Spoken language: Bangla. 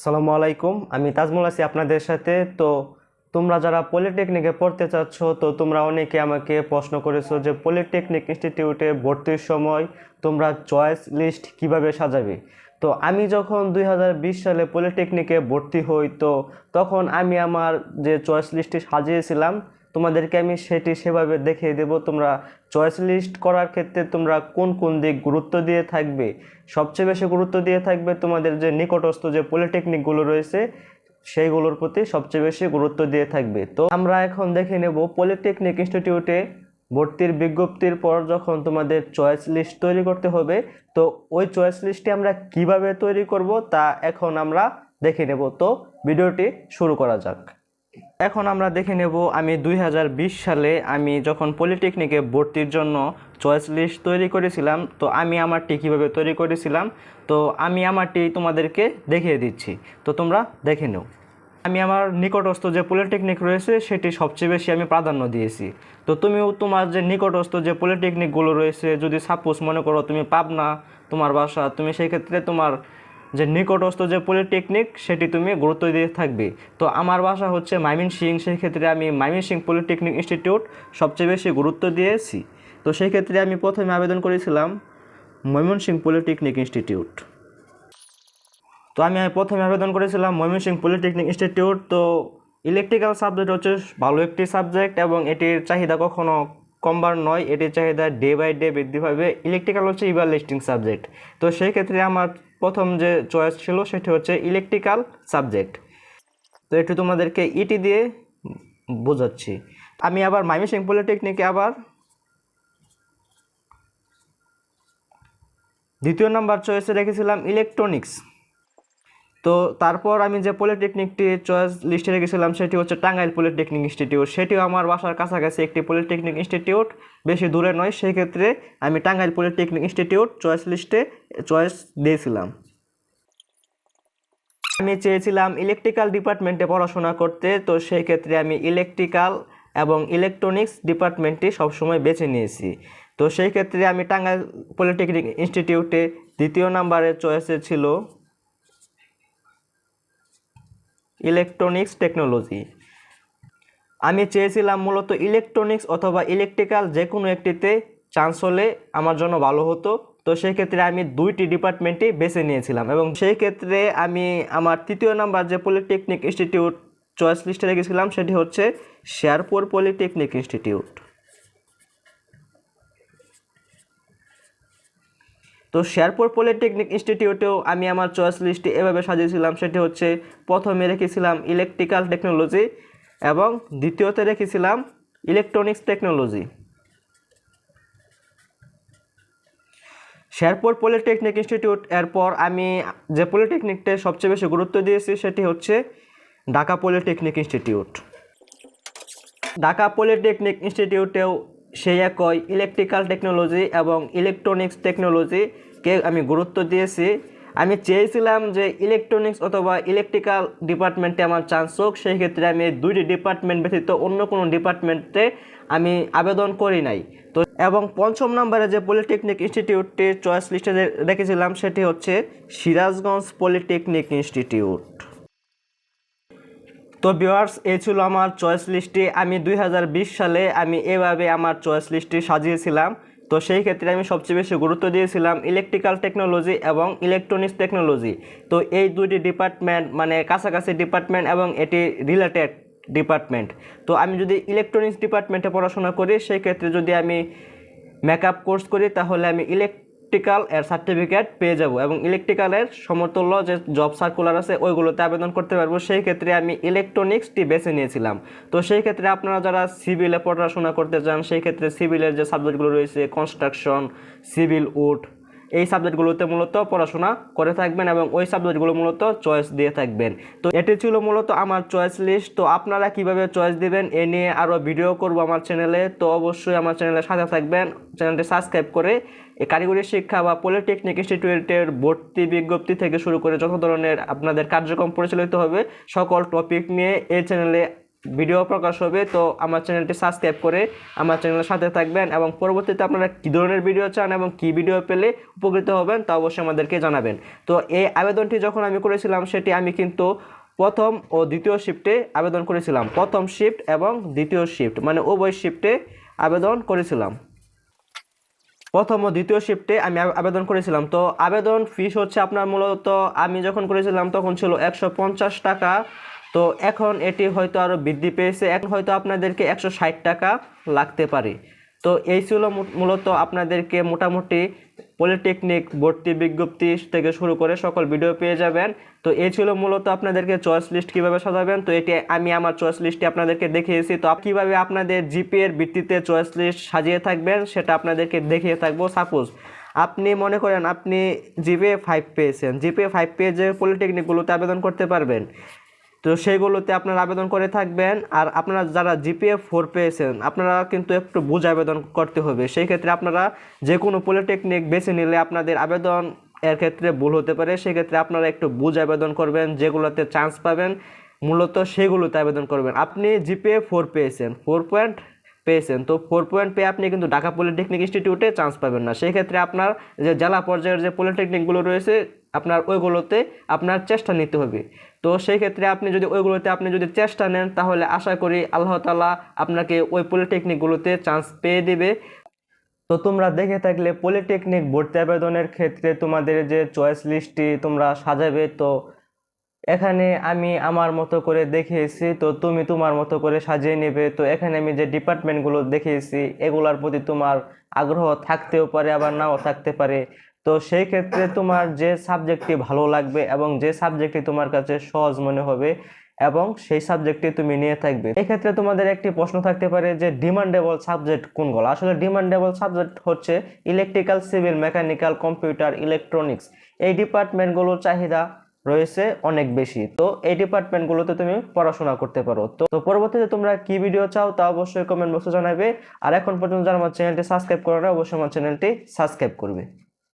সালামু আলাইকুম, আমি তাজমুল আছি আপনাদের সাথে। তো তোমরা যারা পলিটেকনিকে পড়তে চাচ্ছ, তো তোমরা অনেকে আমাকে প্রশ্ন করেছ যে পলিটেকনিক ইনস্টিটিউটে ভর্তির সময় তোমরা চয়েস লিস্ট কীভাবে সাজাবে? তো আমি যখন দুই হাজার বিশ সালে পলিটেকনিকে ভর্তি হই, তো তখন আমি আমার যে চয়েস লিস্টটি সাজিয়েছিলাম তোমাদেরকে আমি সেটি সেভাবে দেখিয়ে দেব। তোমরা চয়েস লিস্ট করার ক্ষেত্রে তোমরা কোন কোন দিক গুরুত্ব দিয়ে থাকবে? সবচেয়ে বেশি গুরুত্ব দিয়ে থাকবে তোমাদের যে নিকটস্থ যে পলিটেকনিকগুলো রয়েছে, সেইগুলোর প্রতি সবচেয়ে বেশি গুরুত্ব দিয়ে থাকবে। তো আমরা এখন দেখে নেব পলিটেকনিক ইনস্টিটিউটে ভর্তির বিজ্ঞপ্তির পর যখন তোমাদের চয়েস লিস্ট তৈরি করতে হবে, তো ওই চয়েস লিস্টটি আমরা কীভাবে তৈরি করব তা এখন আমরা দেখে নেব। তো ভিডিওটি শুরু করা যাক। এখন আমরা দেখে নেব আমি দুই হাজার বিশ সালে আমি যখন পলিটেকনিকে ভর্তির জন্য চয়েস লিস্ট তৈরি করেছিলাম, তো আমি আমারটি কীভাবে তৈরি করেছিলাম, তো আমি আমারটি তোমাদেরকে দেখিয়ে দিচ্ছি। তো তোমরা দেখে নাও। আমি আমার নিকটস্থ যে পলিটেকনিক রয়েছে, সেটি সবচেয়ে বেশি আমি প্রাধান্য দিয়েছি। তো তুমিও তোমার যে নিকটস্থ যে পলিটেকনিকগুলো রয়েছে, যদি সাপোজ মনে করো তুমি পাবনা, তোমার বাসা, তুমি সেই ক্ষেত্রে তোমার যে নিকটস্থ যে পলিটেকনিক সেটি তুমি গুরুত্ব দিয়ে থাকবে। তো আমার বাসা হচ্ছে ময়মনসিং সেই ক্ষেত্রে আমি ময়মনসিং পলিটেকনিক ইনস্টিটিউট সবচেয়ে বেশি গুরুত্ব দিয়েছি। তো সেই ক্ষেত্রে আমি প্রথমে আবেদন করেছিলাম ময়মনসিং পলিটেকনিক ইনস্টিটিউট তো আমি প্রথমে আবেদন করেছিলাম ময়মনসিং পলিটেকনিক ইনস্টিটিউট তো ইলেকট্রিক্যাল সাবজেক্ট হচ্ছে ভালো একটি সাবজেক্ট এবং এটির চাহিদা কখনো কমবার নয়, এটির চাহিদা ডে বাই ডে বৃদ্ধি পাবে। ইলেকট্রিক্যাল হচ্ছে ইভালুয়েস্টিং সাবজেক্ট তো সেই ক্ষেত্রে আমার প্রথম যে চয়েস ছিল, সেটি হচ্ছে ইলেকট্রিক্যাল সাবজেক্ট তো একটু তোমাদেরকে ইটি দিয়ে বোঝাচ্ছি। আমি আবার মাইমিসিং পলিটেকনিকে আবার দ্বিতীয় নাম্বার চয়েসে রেখেছিলাম ইলেকট্রনিক্স তো তারপর আমি যে পলিটেকনিকটি চয়েস লিস্টে রেখেছিলাম, সেটি হচ্ছে টাঙ্গাইল পলিটেকনিক ইনস্টিটিউট সেটিও আমার বাসার কাছাকাছি একটি পলিটেকনিক ইনস্টিটিউট বেশি দূরে নয় সেই ক্ষেত্রে আমি টাঙ্গাইল পলিটেকনিক ইনস্টিটিউট চয়েস লিস্টে চয়েস দিয়েছিলাম। আমি চেয়েছিলাম ইলেকট্রিক্যাল ডিপার্টমেন্টে পড়াশোনা করতে, তো সেই ক্ষেত্রে আমি ইলেকট্রিক্যাল এবং ইলেকট্রনিক্স ডিপার্টমেন্টটি সবসময় বেছে নিয়েছি। তো সেই ক্ষেত্রে আমি টাঙ্গাইল পলিটেকনিক ইনস্টিটিউটে দ্বিতীয় নাম্বারের চয়েসে ছিল ইলেকট্রনিক্স টেকনোলজি আমি চেয়েছিলাম মূলত ইলেকট্রনিক্স অথবা ইলেকট্রিক্যাল যে কোনো একটিতে চান্স হলে আমার জন্য ভালো হতো। তো সেই ক্ষেত্রে আমি দুইটি ডিপার্টমেন্টই বেছে নিয়েছিলাম এবং সেই ক্ষেত্রে আমি আমার তৃতীয় নাম্বার যে পলিটেকনিক ইনস্টিটিউট চয়েস লিস্টে রেখেছিলাম সেটি হচ্ছে শেয়ারপুর পলিটেকনিক ইনস্টিটিউট তো শেরপুর পলিটেকনিক ইনস্টিটিউটেও আমি আমার চয়েস লিস্টটি এভাবে সাজিয়েছিলাম, সেটি হচ্ছে প্রথমে রেখেছিলাম ইলেকট্রিক্যাল টেকনোলজি এবং দ্বিতীয়তে রেখেছিলাম electronics technology Sherpur polytechnic institute এরপর আমি যে পলিটেকনিকটা সবচেয়ে বেশি গুরুত্ব দিয়েছি, সেটি হচ্ছে Dhaka polytechnic institute. Dhaka polytechnic ইনস্টিটিউটেও সেই একই ইলেকট্রিক্যাল টেকনোলজি এবং ইলেকট্রনিক্স টেকনোলজিকে আমি গুরুত্ব দিয়েছি। আমি চেয়েছিলাম যে ইলেকট্রনিক্স অথবা ইলেকট্রিক্যাল ডিপার্টমেন্টে আমার চান্স হোক, সেই ক্ষেত্রে আমি দুইটি ডিপার্টমেন্ট ব্যতীত অন্য কোনো ডিপার্টমেন্টে আমি আবেদন করি নাই। তো এবং পঞ্চম নম্বরে যে পলিটেকনিক ইনস্টিটিউটটি চয়েস লিস্টে রেখেছিলাম, সেটি হচ্ছে সিরাজগঞ্জ পলিটেকনিক ইনস্টিটিউট তো ভিউয়ার্স এই ছিল আমার চয়েস লিস্টটি আমি দুই হাজার বিশ সালে আমি এভাবে আমার চয়েস লিস্টটি সাজিয়েছিলাম। তো সেই ক্ষেত্রে আমি সবচেয়ে বেশি গুরুত্ব দিয়েছিলাম ইলেকট্রিক্যাল টেকনোলজি এবং ইলেকট্রনিক্স টেকনোলজি তো এই দুইটি ডিপার্টমেন্ট মানে কাছাকাছি ডিপার্টমেন্ট এবং এটি রিলেটেড ডিপার্টমেন্ট তো আমি যদি ইলেকট্রনিক্স ডিপার্টমেন্টে পড়াশোনা করি, সেই ক্ষেত্রে যদি আমি মেকআপ কোর্স করি, তাহলে আমি ইলেকট্রিক্যাল এর সার্টিফিকেট পেয়ে যাব এবং ইলেকট্রিক্যালের সমতুল্য যে জব সার্কুলার আছে, ওইগুলোতে আবেদন করতে পারব। সেই ক্ষেত্রে আমি ইলেকট্রনিক্সটি বেছে নিয়েছিলাম। তো সেই ক্ষেত্রে আপনারা যারা সিভিলে পড়াশোনা করতে চান, সেই ক্ষেত্রে সিভিলের যে সাবজেক্টগুলো রয়েছে কনস্ট্রাকশন সিভিল উড এই সাবজেক্টগুলোতে মূলত পড়াশোনা করে থাকবেন এবং ওই সাবজেক্টগুলো মূলত চয়েস দিয়ে থাকবেন। তো এটি ছিল মূলত আমার চয়েস লিস্ট তো আপনারা কীভাবে চয়েস দিবেন, এ নিয়ে আরও ভিডিও করব আমার চ্যানেলে তো অবশ্যই আমার চ্যানেলের সাথে থাকবেন। চ্যানেলটি সাবস্ক্রাইব করে কারিগরি শিক্ষা বা পলিটেকনিক ইনস্টিটিউটের ভর্তি বিজ্ঞপ্তি থেকে শুরু করে যত ধরনের আপনাদের কার্যক্রম পরিচালিত হবে, সকল টপিক নিয়ে এই চ্যানেলে ভিডিও প্রকাশ হবে। তো আমার চ্যানেলটি সাবস্ক্রাইব করে আমার চ্যানেলের সাথে থাকবেন এবং পরবর্তীতে আপনারা কী ধরনের ভিডিও চান এবং কী ভিডিও পেলে উপকৃত হবেন তা অবশ্যই আমাদেরকে জানাবেন। তো এই আবেদনটি যখন আমি করেছিলাম, সেটি আমি কিন্তু প্রথম ও দ্বিতীয় শিফটে আবেদন করেছিলাম। প্রথম শিফট এবং দ্বিতীয় শিফট মানে উভয় শিফটে আবেদন করেছিলাম। প্রথম ও দ্বিতীয় শিফটে আমি আবেদন করেছিলাম। তো আবেদন ফিস হচ্ছে আপনার মূলত আমি যখন করেছিলাম তখন ছিল একশো পঞ্চাশ টাকা। তো এখন এটি হয়তো আরও বৃদ্ধি পেয়েছে। এখন হয়তো আপনাদেরকে একশো ষাট টাকা লাগতে পারে। তো এই ছিল মূলত আপনাদেরকে মোটামুটি পলিটেকনিক ভর্তি বিজ্ঞপ্তি থেকে শুরু করে সকল ভিডিও পেয়ে যাবেন। তো এই ছিল মূলত আপনাদেরকে চয়েস লিস্ট কীভাবে সাজাবেন। তো এটি আমি আমার চয়েস লিস্টটি আপনাদেরকে দেখিয়েছি। তো কীভাবে আপনাদের জিপি এর ভিত্তিতে চয়েস লিস্ট সাজিয়ে থাকবেন সেটা আপনাদেরকে দেখিয়ে থাকব। সাপোজ আপনি মনে করেন আপনি জিপিএ ফাইভ পেয়েছেন। জিপিএ ফাইভ পেয়ে যে পলিটেকনিকগুলোতে আবেদন করতে পারবেন। তো সেইগুলোতে আপনারা আবেদন করে থাকবেন। আর আপনারা যারা জিপিএ ফোর পেয়েছেন, আপনারা কিন্তু একটু বুঝ আবেদন করতে হবে। সেই ক্ষেত্রে আপনারা যে কোনো পলিটেকনিক বেছে নিলে আপনাদের আবেদন এর ক্ষেত্রে ভুল হতে পারে। সেক্ষেত্রে আপনারা একটু বুঝ আবেদন করবেন, যেগুলোতে চান্স পাবেন, মূলত সেগুলোতে আবেদন করবেন। আপনি জিপিএ ফোর পেয়েছেন, ফোর পয়েন্ট পেয়েছেন, তো ফোর পয়েন্ট পেয়ে আপনি কিন্তু ঢাকা পলিটেকনিক ইনস্টিটিউটে চান্স পাবেন না। সেই ক্ষেত্রে আপনার যে জেলা পর্যায়ের যে পলিটেকনিকগুলো রয়েছে আপনার ওইগুলোতে আপনার চেষ্টা নিতে হবে। তো সেই ক্ষেত্রে আপনি যদি ওইগুলোতে আপনি যদি চেষ্টা নেন, তাহলে আশা করি আল্লাহ তালা আপনাকে ওই পলিটেকনিকগুলোতে চান্স পেয়ে দেবে। তো তোমরা দেখে থাকলে পলিটেকনিক ভর্তি আবেদনের ক্ষেত্রে তোমাদের যে চয়েস লিস্টটি তোমরা সাজাবে, তো এখানে আমি আমার মতো করে দেখিয়েছি, তো তুমি তোমার মতো করে সাজিয়ে নেবে। তো এখানে আমি যে ডিপার্টমেন্টগুলো দেখিয়েছি, এগুলার প্রতি তোমার আগ্রহ থাকতেও পারে, আবার নাও থাকতে পারে। তো সেই ক্ষেত্রে তোমার যে সাবজেক্টটি ভালো লাগবে এবং যে সাবজেক্টটি তোমার কাছে সহজ মনে হবে এবং সেই সাবজেক্টটি তুমি নিয়ে থাকবে। এক্ষেত্রে তোমাদের একটি প্রশ্ন থাকতে পারে যে ডিমান্ডেবল সাবজেক্ট কোনগুলো? আসলে ডিমান্ডেবল সাবজেক্ট হচ্ছে electrical civil mechanical computer electronics এই ডিপার্টমেন্টগুলোর চাহিদা রয়েছে অনেক বেশি। তো এই ডিপার্টমেন্টগুলোতে তুমি পড়াশোনা করতে পারো। তো পরবর্তীতে তোমরা কি ভিডিও চাও তা অবশ্যই কমেন্ট বক্সে জানাবে। আর এখন পর্যন্ত যারা আমার চ্যানেলটি সাবস্ক্রাইব করো অবশ্যই আমার চ্যানেলটি সাবস্ক্রাইব করবে।